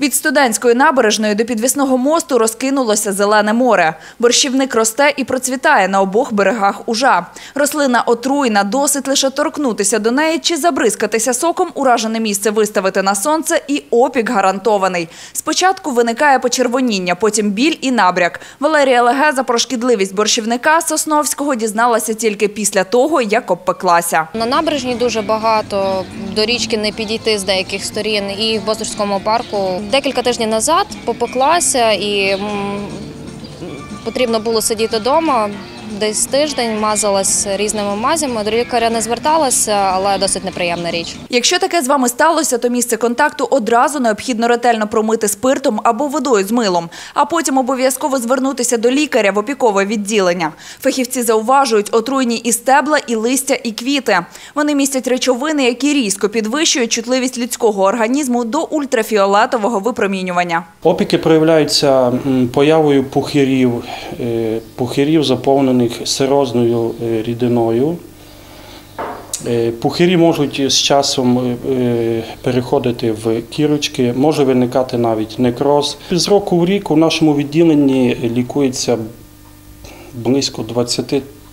Від студентської набережної до підвісного мосту розкинулося зелене море. Борщівник росте і процвітає на обох берегах Ужа. Рослина отруйна, досить лише торкнутися до неї чи забризкатися соком, уражене місце виставити на сонце і опік гарантований. Спочатку виникає почервоніння, потім біль і набряк. Валерія Легеза про шкідливість борщівника Сосновського дізналася тільки після того, як обпеклася. На набережні дуже багато, до річки не підійти з деяких сторін. І в бозорському парку декілька тижнів назад попеклася і потрібно було сидіти вдома. Десь тиждень мазалась різними мазями. До лікаря не зверталася, але досить неприємна річ. Якщо таке з вами сталося, то місце контакту одразу необхідно ретельно промити спиртом або водою з милом, а потім обов'язково звернутися до лікаря в опікове відділення. Фахівці зауважують отруйні і стебла, і листя, і квіти. Вони містять речовини, які різко підвищують чутливість людського організму до ультрафіолетового випромінювання. Опіки проявляються появою пухирів, е, пухирів, заповнених сирозною е, рідиною. Е, Пухирі можуть з часом е, переходити в кірочки, може виникати навіть некроз. З року в рік у нашому відділенні лікується близько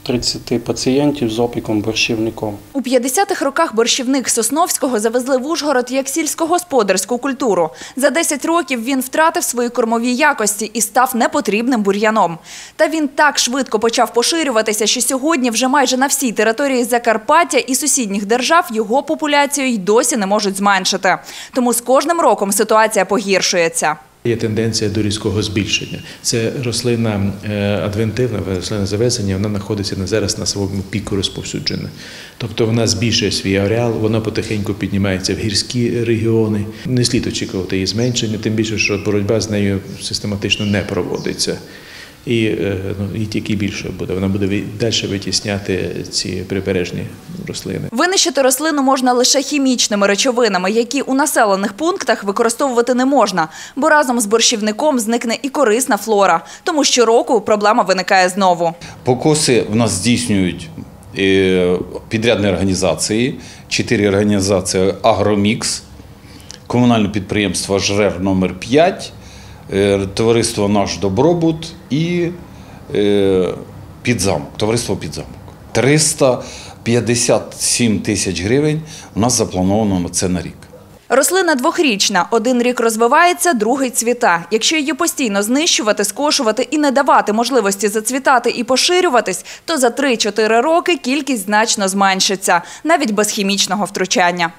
20-30 пацієнтів з опіком борщівником. У 50-х роках борщівник Сосновського завезли в Ужгород як сільськогосподарську культуру. За 10 років він втратив свої кормові якості і став непотрібним бур'яном. Та він так швидко почав поширюватися, що сьогодні вже майже на всій території Закарпаття і сусідніх держав його популяцію й досі не можуть зменшити. Тому з кожним роком ситуація погіршується. Є тенденція до різкого збільшення. Це рослина е, адвентивна, рослина завезення, вона знаходиться на зараз на своєму піку розповсюдження. Тобто вона збільшує свій ареал, вона потихеньку піднімається в гірські регіони. Не слід очікувати її зменшення, тим більше, що боротьба з нею систематично не проводиться. І е, ну, і тільки більше буде. Вона буде далі витісняти ці прибережні рослини. Винищити рослину можна лише хімічними речовинами, які у населених пунктах використовувати не можна, бо разом з борщівником зникне і корисна флора. Тому щороку проблема виникає знову. Покоси в нас здійснюють е, підрядні організації, чотири організації Агромікс, комунальне підприємство ЖРЕР номер 5 е, товариство Наш Добробут і е, Підзамок, товариство Підзамок. 357 тисяч гривень у нас заплановано на це на рік. Рослина двохрічна. Один рік розвивається, другий цвіта. Якщо її постійно знищувати, скошувати і не давати можливості зацвітати і поширюватись, то за 3-4 роки кількість значно зменшиться, навіть без хімічного втручання.